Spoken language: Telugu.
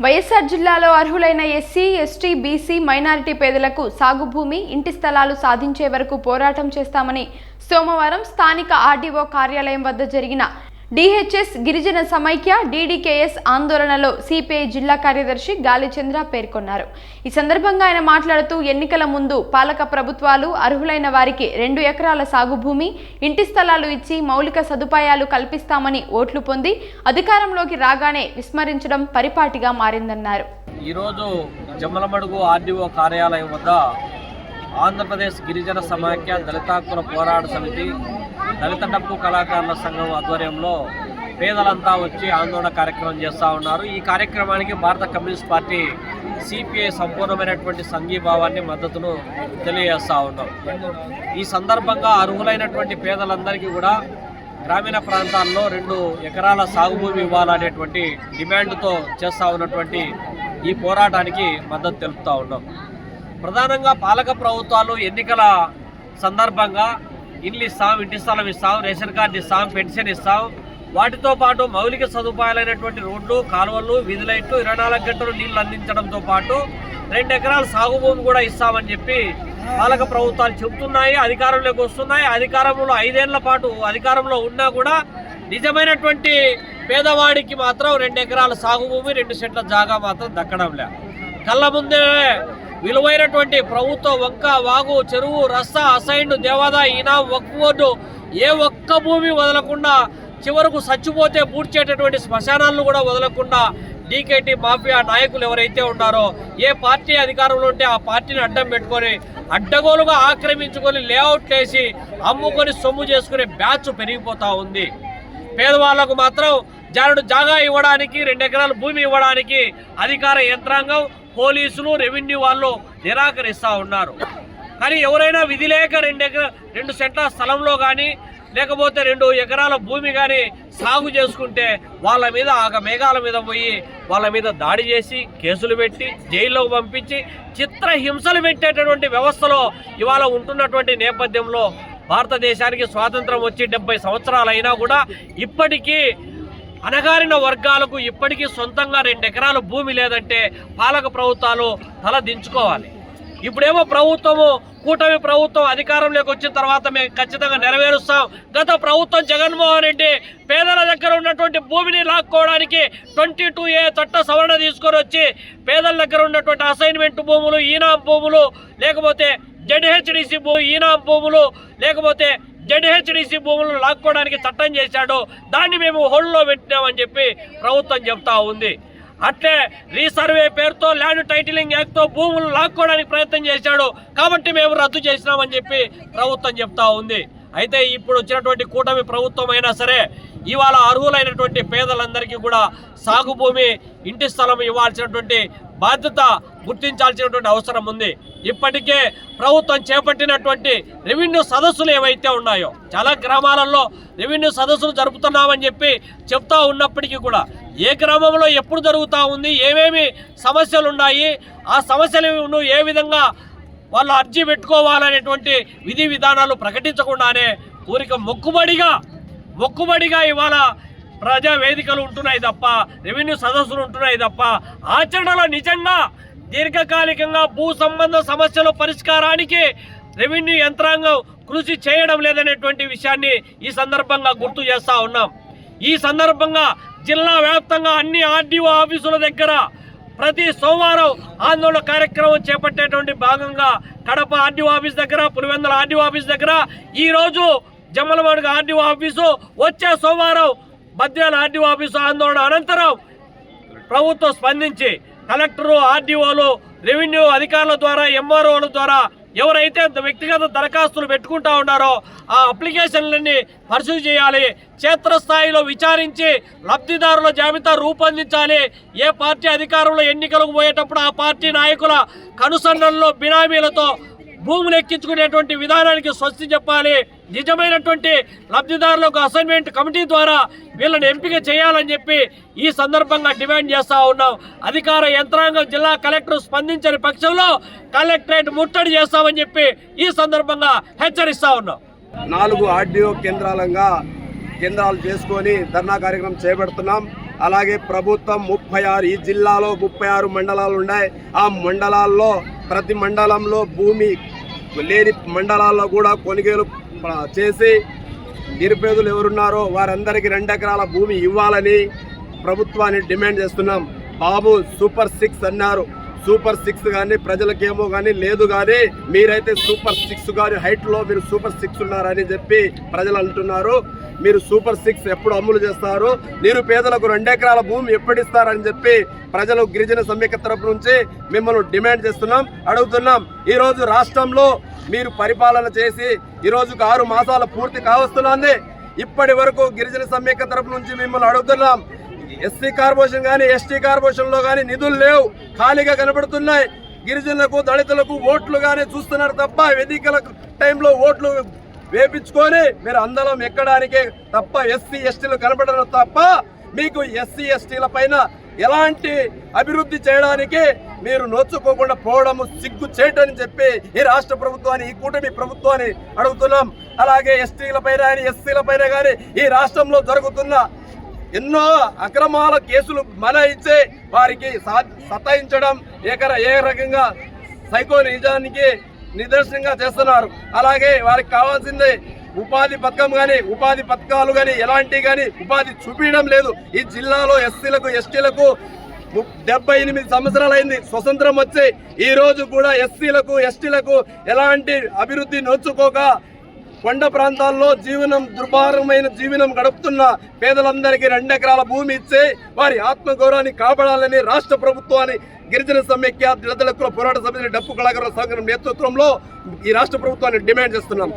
వైఎస్ఆర్ జిల్లాలో అర్హులైన ఎస్సీ ఎస్టీ బీసీ మైనారిటీ పేదలకు సాగు భూమి ఇంటి స్థలాలు సాధించే వరకు పోరాటం చేస్తామని సోమవారం స్థానిక ఆర్డీఓ కార్యాలయం వద్ద జరిగిన డిహెచ్ఎస్ గిరిజన సమైక్య డీడీకేఎస్ ఆందోళనలో సిపిఐ జిల్లా కార్యదర్శి గాలిచంద్ర పేర్కొన్నారు. ఈ సందర్భంగా ఆయన మాట్లాడుతూ ఎన్నికల ముందు పాలక ప్రభుత్వాలు అర్హులైన వారికి రెండు ఎకరాల సాగు భూమి ఇంటి స్థలాలు ఇచ్చి మౌలిక సదుపాయాలు కల్పిస్తామని ఓట్లు పొంది అధికారంలోకి రాగానే విస్మరించడం పరిపాటిగా మారిందన్నారు. ఈరోజు జమ్మలమడుగు ఆర్డీఓ కార్యాలయం వద్ద ఆంధ్రప్రదేశ్ గిరిజన సమాఖ్య దళితాకుల పోరాట సమితి దళిత డప్పు కళాకారుల సంఘం ఆధ్వర్యంలో పేదలంతా వచ్చి ఆందోళన కార్యక్రమం చేస్తూ ఉన్నారు. ఈ కార్యక్రమానికి భారత కమ్యూనిస్ట్ పార్టీ సిపిఐ సంపూర్ణమైనటువంటి సంఘీభావాన్ని మద్దతును తెలియజేస్తూ ఉన్నాం. ఈ సందర్భంగా అర్హులైనటువంటి పేదలందరికీ కూడా గ్రామీణ ప్రాంతాల్లో రెండు ఎకరాల సాగు భూమి ఇవ్వాలనేటువంటి డిమాండ్తో చేస్తూ ఉన్నటువంటి ఈ పోరాటానికి మద్దతు తెలుపుతూ ఉన్నాం. ప్రధానంగా పాలక ప్రభుత్వాలు ఎన్నికల సందర్భంగా ఇల్లు ఇస్తాం ఇంటి స్థలం ఇస్తాం రేషన్ కార్డు ఇస్తాం పెన్షన్ ఇస్తాం. వాటితో పాటు మౌలిక సదుపాయాలైనటువంటి రోడ్లు కాలువలు వీధి లైట్లు ఇరవై నాలుగు గంటలు నీళ్ళు అందించడంతో పాటు రెండు ఎకరాల సాగు భూమి కూడా ఇస్తామని చెప్పి పాలక ప్రభుత్వాలు చెబుతున్నాయి అధికారంలోకి వస్తున్నాయి. అధికారంలో ఐదేళ్ళ పాటు అధికారంలో ఉన్నా కూడా నిజమైనటువంటి పేదవాడికి మాత్రం రెండు ఎకరాల సాగు భూమి రెండు సెంట్ల జాగా మాత్రం దక్కడం లే. కళ్ళ ముందే విలువైనటువంటి ప్రభుత్వ వంక వాగు చెరువు రస్తా అసైన్డ్ దేవాదా ఈనా వక్ఫ్ బోర్డు ఏ ఒక్క భూమి వదలకుండా చివరకు చచ్చిపోతే పూడ్చేటటువంటి శ్మశానాలను కూడా వదలకుండా డీకేటీ మాఫియా నాయకులు ఎవరైతే ఉన్నారో ఏ పార్టీ అధికారంలో ఉంటే ఆ పార్టీని అడ్డం పెట్టుకొని అడ్డగోలుగా ఆక్రమించుకొని లేఅవుట్లు వేసి అమ్ముకొని సొమ్ము చేసుకునే బ్యాచ్ పెరిగిపోతూ ఉంది. పేదవాళ్ళకు మాత్రం జానుడు జాగా ఇవ్వడానికి రెండు ఎకరాల భూమి ఇవ్వడానికి అధికార యంత్రాంగం పోలీసులు రెవెన్యూ వాళ్ళు నిరాకరిస్తూ ఉన్నారు. కానీ ఎవరైనా విధి లేక రెండు ఎకర రెండు సెంట్ల స్థలంలో కానీ లేకపోతే రెండు ఎకరాల భూమి కానీ సాగు చేసుకుంటే వాళ్ళ మీద ఆగ మేఘాల మీద పోయి వాళ్ళ మీద దాడి చేసి కేసులు పెట్టి జైల్లోకి పంపించి చిత్రహింసలు పెట్టేటటువంటి వ్యవస్థలో ఇవాళ ఉంటున్నటువంటి నేపథ్యంలో భారతదేశానికి స్వాతంత్రం వచ్చి డెబ్బై సంవత్సరాలు అయినా కూడా ఇప్పటికీ అనగారిన వర్గాలకు ఇప్పటికీ సొంతంగా రెండు ఎకరాల భూమి లేదంటే పాలక ప్రభుత్వాలు తల దించుకోవాలి. ఇప్పుడేమో ప్రభుత్వము కూటమి ప్రభుత్వం అధికారంలోకి వచ్చిన తర్వాత మేము ఖచ్చితంగా నెరవేరుస్తాం. గత ప్రభుత్వం జగన్మోహన్ రెడ్డి పేదల దగ్గర ఉన్నటువంటి భూమిని లాక్కోవడానికి ట్వంటీ టూ ఏ చట్ట సవరణ తీసుకొని వచ్చి పేదల దగ్గర ఉన్నటువంటి అసైన్మెంట్ భూములు ఈనాం భూములు లేకపోతే జడ్హెచ్డిసి భూ ఈనాం భూములు లేకపోతే జడ్హెచ్డిసి భూములను లాక్కోవడానికి చట్టం చేశాడు. దాన్ని మేము హోల్డ్లో పెట్టినామని చెప్పి ప్రభుత్వం చెప్తా ఉంది. అట్లే రీసర్వే పేరుతో ల్యాండ్ టైటిలింగ్ యాక్ట్తో భూములు లాక్కోవడానికి ప్రయత్నం చేశాడు. కాబట్టి మేము రద్దు చేసినామని చెప్పి ప్రభుత్వం చెప్తా ఉంది. అయితే ఇప్పుడు వచ్చినటువంటి కూటమి ప్రభుత్వం అయినా సరే ఇవాళ అర్హులైనటువంటి పేదలందరికీ కూడా సాగు భూమి ఇంటి స్థలం ఇవ్వాల్సినటువంటి బాధ్యత గుర్తించాల్సినటువంటి అవసరం ఉంది. ఇప్పటికే ప్రభుత్వం చేపట్టినటువంటి రెవెన్యూ సదస్సులు ఏవైతే ఉన్నాయో చాలా గ్రామాలలో రెవెన్యూ సదస్సులు జరుపుతున్నామని చెప్పి చెప్తా ఉన్నప్పటికీ కూడా ఏ గ్రామంలో ఎప్పుడు జరుగుతూ ఉంది ఏమేమి సమస్యలు ఉన్నాయి ఆ సమస్యలను ఏ విధంగా వాళ్ళు అర్జీ పెట్టుకోవాలనేటువంటి విధి విధానాలు ప్రకటించకుండానే ఊరిక మొక్కుబడిగా మొక్కుబడిగా ఇవాళ ప్రజా వేదికలు ఉంటున్నాయి తప్ప రెవెన్యూ సదస్సులు ఉంటున్నాయి తప్ప ఆచరణలో నిజంగా దీర్ఘకాలికంగా భూ సంబంధ సమస్యల పరిష్కారానికి రెవెన్యూ యంత్రాంగం కృషి చేయడం లేదనేటువంటి విషయాన్ని ఈ సందర్భంగా గుర్తు చేస్తా ఉన్నాం. ఈ సందర్భంగా జిల్లా వ్యాప్తంగా అన్ని ఆర్డీఓ ఆఫీసుల దగ్గర ప్రతి సోమవారం ఆందోళన కార్యక్రమం చేపట్టేటువంటి భాగంగా కడప ఆర్డీఓ ఆఫీస్ దగ్గర పులివెందుల ఆర్డీఓ ఆఫీస్ దగ్గర ఈరోజు జమ్మలమడుగు ఆర్డీఓ ఆఫీసు వచ్చే సోమవారం మధ్యాహ్న ఆర్డీఓ ఆఫీసు ఆందోళన అనంతరం ప్రభుత్వం స్పందించి కలెక్టరు ఆర్డీఓలు రెవెన్యూ అధికారుల ద్వారా ఎంఆర్ఓల ద్వారా ఎవరైతే వ్యక్తిగత దరఖాస్తులు పెట్టుకుంటా ఉన్నారో ఆ అప్లికేషన్లన్నీ పరిశీలి చేయాలి. క్షేత్రస్థాయిలో విచారించి లబ్ధిదారుల జాబితా రూపొందించాలి. ఏ పార్టీ అధికారంలో ఎన్నికలకు పోయేటప్పుడు ఆ పార్టీ నాయకుల కనుసన్నల్లో బినామీలతో భూములు ఎక్కించుకునేటువంటి విధానానికి స్వస్తి చెప్పాలి. నిజమైనటువంటి లబ్ధిదారులకు అసైన్మెంట్ కమిటీ ద్వారా వీళ్ళని ఎంపిక చేయాలని చెప్పి ఈ సందర్భంగా డిమాండ్ చేస్తూ ఉన్నాం. అధికార యంత్రాంగం జిల్లా కలెక్టర్ స్పందించని పక్షంలో కలెక్టరేట్ ముట్టడి చేస్తామని చెప్పి ఈ సందర్భంగా హెచ్చరిస్తూ ఉన్నాం. నాలుగు ఆర్డీఓ కేంద్రాలంగా కేంద్రాలు చేసుకొని ధర్నా కార్యక్రమం చేపడుతున్నాం. అలాగే ప్రభుత్వం ముప్పై ఆరు ఈ జిల్లాలో ముప్పై ఆరు మండలాలు ఉన్నాయి. ఆ మండలాల్లో ప్రతి మండలంలో భూమి లేని మండలాల్లో కూడా కొనుగోలు చేసి నిరుపేదలు ఎవరున్నారో వారందరికీ రెండు ఎకరాల భూమి ఇవ్వాలని ప్రభుత్వాన్ని డిమాండ్ చేస్తున్నాం. బాబు సూపర్ సిక్స్ అన్నారు. సూపర్ సిక్స్ కానీ ప్రజలకేమో కానీ లేదు కానీ మీరైతే సూపర్ సిక్స్ కానీ హైట్లో మీరు సూపర్ సిక్స్ ఉన్నారని చెప్పి ప్రజలు అంటున్నారు. మీరు సూపర్ సిక్స్ ఎప్పుడు అమలు చేస్తారు నిరుపేదలకు రెండు ఎకరాల భూమి ఎప్పుడు ఇస్తారని చెప్పి ప్రజలు గిరిజన సమ్మెక తరపు నుంచి మిమ్మల్ని డిమాండ్ చేస్తున్నాం అడుగుతున్నాం. ఈరోజు రాష్ట్రంలో మీరు పరిపాలన చేసి ఈరోజుకు ఆరు మాసాల పూర్తి కావస్తున్నది. ఇప్పటి వరకు గిరిజన సమ్మెక తరపు నుంచి మిమ్మల్ని అడుగుతున్నాం. ఎస్సీ కార్పొరేషన్ కానీ ఎస్టీ కార్పొరేషన్లో కానీ నిధులు లేవు ఖాళీగా కనబడుతున్నాయి. గిరిజనులకు దళితులకు ఓట్లు కానీ చూస్తున్నారు తప్ప ఎన్నికల టైంలో ఓట్లు వేపించుకొని మీరు అందరం ఎక్కడానికే తప్ప ఎస్సీ ఎస్టీలు కనబడడం తప్ప మీకు ఎస్సీ ఎస్టీల పైన ఎలాంటి అభివృద్ధి చేయడానికి మీరు నోచుకోకుండా పోవడం సిగ్గు చేయటని చెప్పి ఈ రాష్ట్ర ప్రభుత్వాన్ని ఈ కూటమి ప్రభుత్వాన్ని అడుగుతున్నాం. అలాగే ఎస్టీలపైన కానీ ఎస్సీలపైన కానీ ఈ రాష్ట్రంలో జరుగుతున్న ఎన్నో అక్రమాల కేసులు మన ఇచ్చే వారికి సతాయించడం ఏకర ఏ రకంగా సైకో నిజానికి నిదర్శనంగా చేస్తున్నారు. అలాగే వారికి కావాల్సింది ఉపాధి పథకం కానీ ఉపాధి పథకాలు కానీ ఎలాంటి కానీ ఉపాధి చూపించడం లేదు. ఈ జిల్లాలో ఎస్సీలకు ఎస్టీలకు డెబ్బై ఎనిమిది సంవత్సరాలైంది. స్వతంత్రం వచ్చి ఈ రోజు కూడా ఎస్సీలకు ఎస్టీలకు ఎలాంటి అభివృద్ధి నోచుకోక కొండ ప్రాంతాల్లో జీవనం దుర్భారమైన జీవనం గడుపుతున్న పేదలందరికీ రెండెకరాల భూమి ఇచ్చి వారి ఆత్మగౌరవాన్ని కాపాడాలని రాష్ట్ర ప్రభుత్వాన్ని గిరిజన సమైక్య దళితుల పోరాట సమితి డప్పు కళాకారుల సంఘం నేతృత్వంలో ఈ రాష్ట్ర ప్రభుత్వాన్ని డిమాండ్ చేస్తున్నాం.